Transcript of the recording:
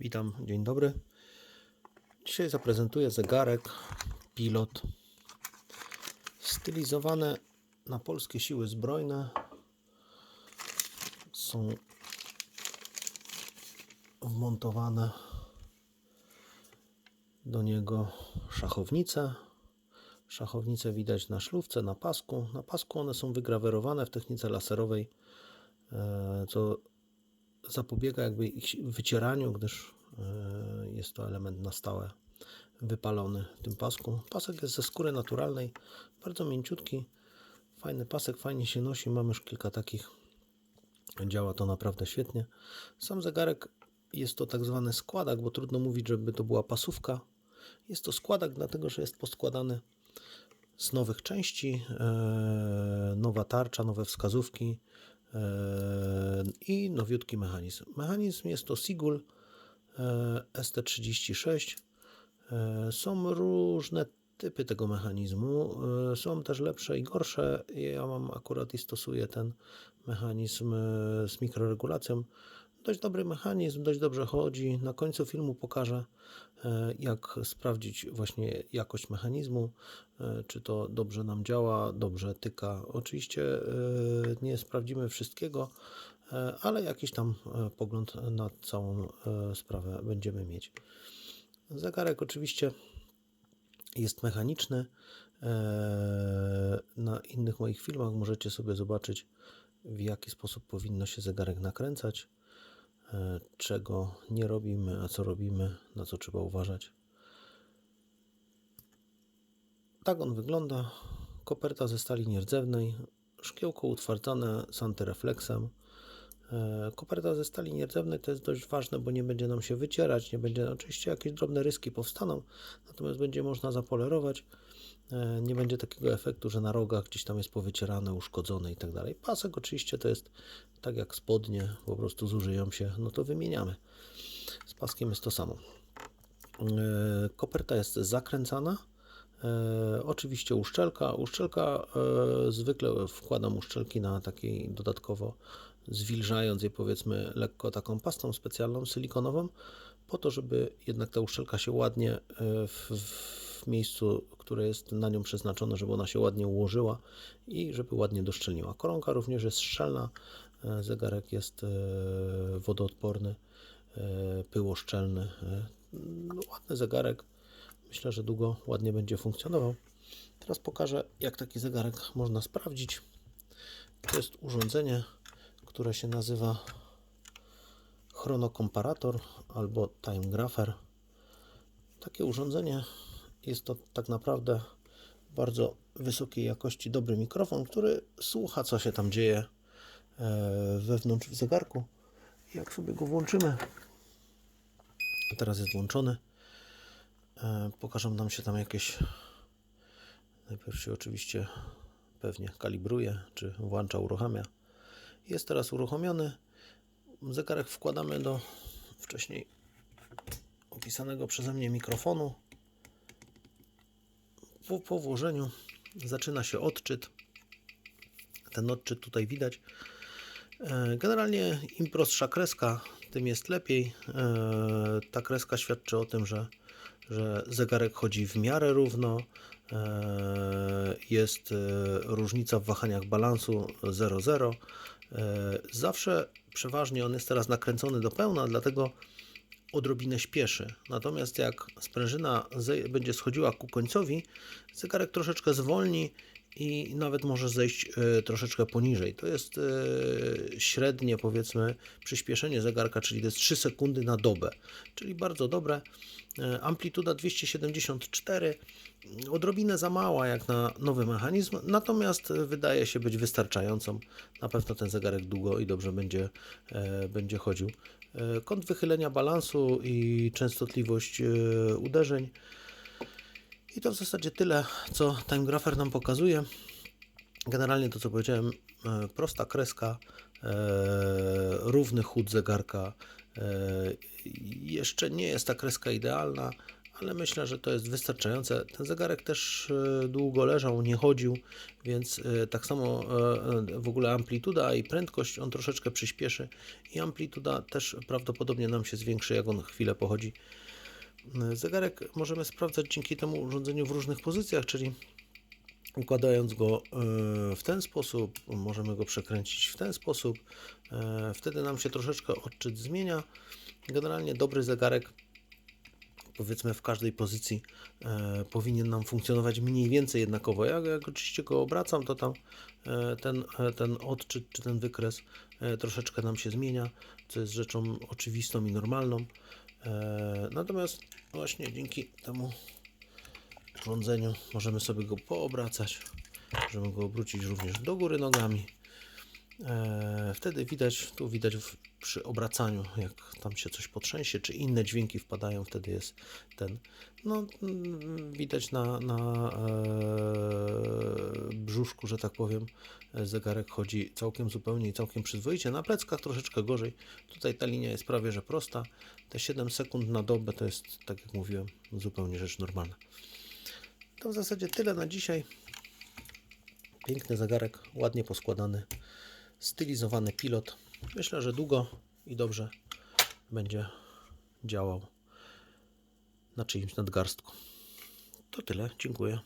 Witam, dzień dobry. Dzisiaj zaprezentuję zegarek Pilot stylizowany na polskie siły zbrojne. Są wmontowane do niego szachownice. Szachownice widać na szlówce, na pasku. Na pasku one są wygrawerowane w technice laserowej, e, co zapobiega jakby ich wycieraniu, gdyż e, jest to element na stałe wypalony w tym pasku. Pasek jest ze skóry naturalnej, bardzo mięciutki, fajny pasek, fajnie się nosi, mam już kilka takich, działa to naprawdę świetnie. Sam zegarek jest to tak zwany składak, bo trudno mówić, żeby to była pasówka. Jest to składak, dlatego że jest poskładany z nowych części, e, nowa tarcza, nowe wskazówki i nowiutki mechanizm. Mechanizm jest to Sigul e, ST36. E, Są różne typy tego mechanizmu. E, Są też lepsze i gorsze. Ja mam akurat i stosuję ten mechanizm e, z mikroregulacją. Dość dobry mechanizm, dość dobrze chodzi. Na końcu filmu pokażę, e, jak sprawdzić właśnie jakość mechanizmu, e, czy to dobrze nam działa, dobrze tyka. Oczywiście e, nie sprawdzimy wszystkiego, ale jakiś tam pogląd na całą sprawę będziemy mieć. Zegarek oczywiście jest mechaniczny. Na innych moich filmach możecie sobie zobaczyć, w jaki sposób powinno się zegarek nakręcać, czego nie robimy, a co robimy, na co trzeba uważać. Tak on wygląda. Koperta ze stali nierdzewnej, szkiełko utwardzane z antyrefleksem. E, Koperta ze stali nierdzewnej to jest dość ważne, bo nie będzie nam się wycierać, nie będzie, oczywiście jakieś drobne ryski powstaną, natomiast będzie można zapolerować. E, Nie będzie takiego efektu, że na rogach gdzieś tam jest powycierane, uszkodzone i tak dalej. Pasek oczywiście to jest tak jak spodnie, po prostu zużyją się, no to wymieniamy. Z paskiem jest to samo. E, Koperta jest zakręcana. E, oczywiście uszczelka. Uszczelka zwykle wkładam uszczelki na takiej dodatkowo zwilżając je powiedzmy lekko taką pastą specjalną silikonową, po to, żeby jednak ta uszczelka się ładnie e, w, w miejscu, które jest na nią przeznaczone, żeby ona się ładnie ułożyła i żeby ładnie doszczelniła. Koronka również jest szczelna, e, zegarek jest e, wodoodporny, e, pyłoszczelny. no, Ładny zegarek. Myślę, że długo ładnie będzie funkcjonował. Teraz pokażę, jak taki zegarek można sprawdzić. To jest urządzenie, które się nazywa chronokomparator albo time grapher. Takie urządzenie jest to tak naprawdę bardzo wysokiej jakości dobry mikrofon, który słucha, co się tam dzieje e, wewnątrz w zegarku. Jak sobie go włączymy, teraz jest włączony. E, Pokażą nam się tam jakieś. Najpierw się oczywiście pewnie kalibruje, czy włącza, uruchamia. Jest teraz uruchomiony. Zegarek wkładamy do wcześniej opisanego przeze mnie mikrofonu. Po, po włożeniu zaczyna się odczyt. Ten odczyt tutaj widać. E, Generalnie im prostsza kreska, tym jest lepiej. E, Ta kreska świadczy o tym, że, że zegarek chodzi w miarę równo. E, Jest różnica w wahaniach balansu 0,0. E, Zawsze przeważnie on jest teraz nakręcony do pełna, dlatego odrobinę śpieszy. Natomiast jak sprężyna będzie schodziła ku końcowi, zegarek troszeczkę zwolni i nawet może zejść e, troszeczkę poniżej. To jest e, średnie, powiedzmy, przyspieszenie zegarka, czyli to jest 3 sekundy na dobę, czyli bardzo dobre. E, Amplituda 274, odrobinę za mała jak na nowy mechanizm, natomiast wydaje się być wystarczającą. Na pewno ten zegarek długo i dobrze będzie, będzie chodził. E, Kąt wychylenia balansu i częstotliwość e, uderzeń. I to w zasadzie tyle, co Time Grapher nam pokazuje. Generalnie to, co powiedziałem, e, prosta kreska, równy chód zegarka. Jeszcze nie jest ta kreska idealna, ale myślę, że to jest wystarczające. Ten zegarek też e, długo leżał, nie chodził, więc e, tak samo e, w ogóle amplituda i prędkość on troszeczkę przyspieszy i amplituda też prawdopodobnie nam się zwiększy, jak on chwilę pochodzi. Zegarek możemy sprawdzać dzięki temu urządzeniu w różnych pozycjach, czyli układając go w ten sposób, możemy go przekręcić w ten sposób. Wtedy nam się troszeczkę odczyt zmienia. Generalnie dobry zegarek, powiedzmy w każdej pozycji, e, powinien nam funkcjonować mniej więcej jednakowo. Jak, jak oczywiście go obracam, to tam e, ten, e, ten odczyt czy ten wykres e, troszeczkę nam się zmienia, co jest rzeczą oczywistą i normalną. E, Natomiast właśnie dzięki temu urządzeniu możemy sobie go poobracać. Możemy go obrócić również do góry nogami. E, Wtedy widać, tu widać przy obracaniu, jak tam się coś potrzęsie, czy inne dźwięki wpadają, wtedy jest ten, no mm, widać na, na e, brzuszku, że tak powiem, zegarek chodzi całkiem zupełnie i całkiem przyzwoicie. Na pleckach troszeczkę gorzej. Tutaj ta linia jest prawie że prosta. Te 7 sekund na dobę to jest, tak jak mówiłem, zupełnie rzecz normalna. To w zasadzie tyle na dzisiaj. Piękny zegarek, ładnie poskładany, stylizowany pilot. Myślę, że długo i dobrze będzie działał na czyimś nadgarstku. To tyle, dziękuję.